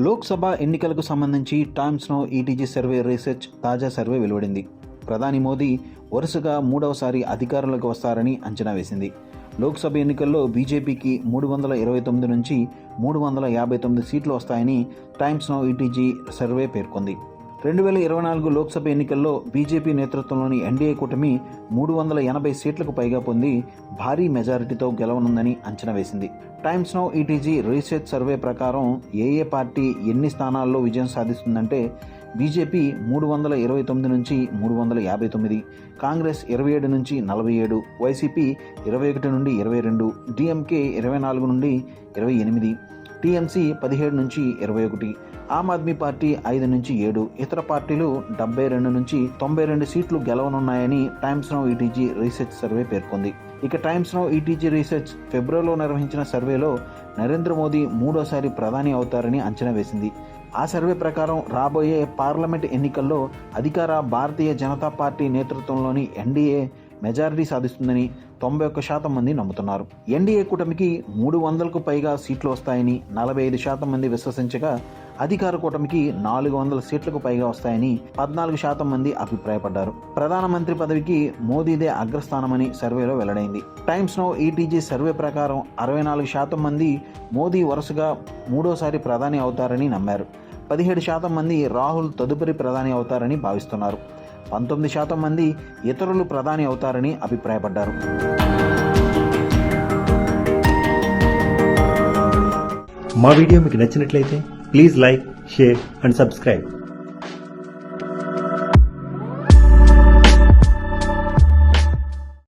లోక్సభ ఎన్నికలకు సంబంధించి Times Now ETG survey research తాజా సర్వే వెలువడింది. ప్రధాని మోదీ వరుసగా మూడవసారి అధికారంలోకి వస్తారని అంచనా వేసింది. లోక్సభ ఎన్నికల్లో బీజేపీకి మూడు వందల ఇరవై తొమ్మిది నుంచి మూడు వందల యాభై తొమ్మిది సీట్లు వస్తాయని టైమ్స్ నో ఈటీజీ సర్వే పేర్కొంది. రెండు వేల ఇరవై నాలుగు లోక్సభ ఎన్నికల్లో బీజేపీ నేతృత్వంలోని ఎన్డీఏ కూటమి మూడు వందల ఎనభై సీట్లకు పైగా పొంది భారీ మెజారిటీతో గెలవనుందని అంచనా వేసింది. Times Now ETG research survey ప్రకారం ఏఏ పార్టీ ఎన్ని స్థానాల్లో విజయం సాధిస్తుందంటే బీజేపీ మూడు వందల ఇరవై తొమ్మిది నుంచి మూడు వందల యాభై తొమ్మిది కాంగ్రెస్ ఇరవై ఏడు నుంచి నలభై ఏడు వైసీపీ ఇరవై ఒకటి నుండి ఇరవై రెండు డిఎంకే ఇరవై నాలుగు నుండి ఇరవై ఎనిమిది టీఎంసీ పదిహేడు నుంచి ఇరవై ఒకటి ఆమ్ ఆద్మీ పార్టీ ఐదు నుంచి ఏడు ఇతర పార్టీలు డెబ్బై రెండు నుంచి తొంభై రెండు సీట్లు గెలవనున్నాయని Times Now ETG research survey పేర్కొంది. ఇక టైమ్స్ నౌ ఈటీజీ రీసెర్చ్ ఫిబ్రవరిలో నిర్వహించిన సర్వేలో నరేంద్ర మోదీ మూడోసారి ప్రధాని అవుతారని అంచనా వేసింది. ఆ సర్వే ప్రకారం రాబోయే పార్లమెంట్ ఎన్నికల్లో అధికార భారతీయ జనతా పార్టీ నేతృత్వంలోని ఎన్డీఏ మెజారిటీ సాధిస్తుందని తొంభై ఒక్క శాతం మంది నమ్ముతున్నారు. ఎన్డీఏ కూటమికి మూడు వందలకు పైగా సీట్లు వస్తాయని నలభై ఐదు శాతం మంది విశ్వసించగా అధికార కూటమికి నాలుగు వందల సీట్లకు పైగా వస్తాయని పద్నాలుగు శాతం మంది అభిప్రాయపడ్డారు. ప్రధానమంత్రి పదవికి మోదీదే అగ్రస్థానమని సర్వేలో వెల్లడైంది. టైమ్స్ నో ఈటీజీ సర్వే ప్రకారం అరవై నాలుగు శాతం మంది మోదీ వరుసగా మూడోసారి ప్రధాని అవుతారని నమ్మారు. పదిహేడు శాతం మంది రాహుల్ తదుపరి ప్రధాని అవుతారని భావిస్తున్నారు. పంతొమ్మిది శాతం మంది ఇతరులు ప్రధాని అవుతారని అభిప్రాయపడ్డారు. మా వీడియో మీకు నచ్చినట్లయితే please like share and subscribe.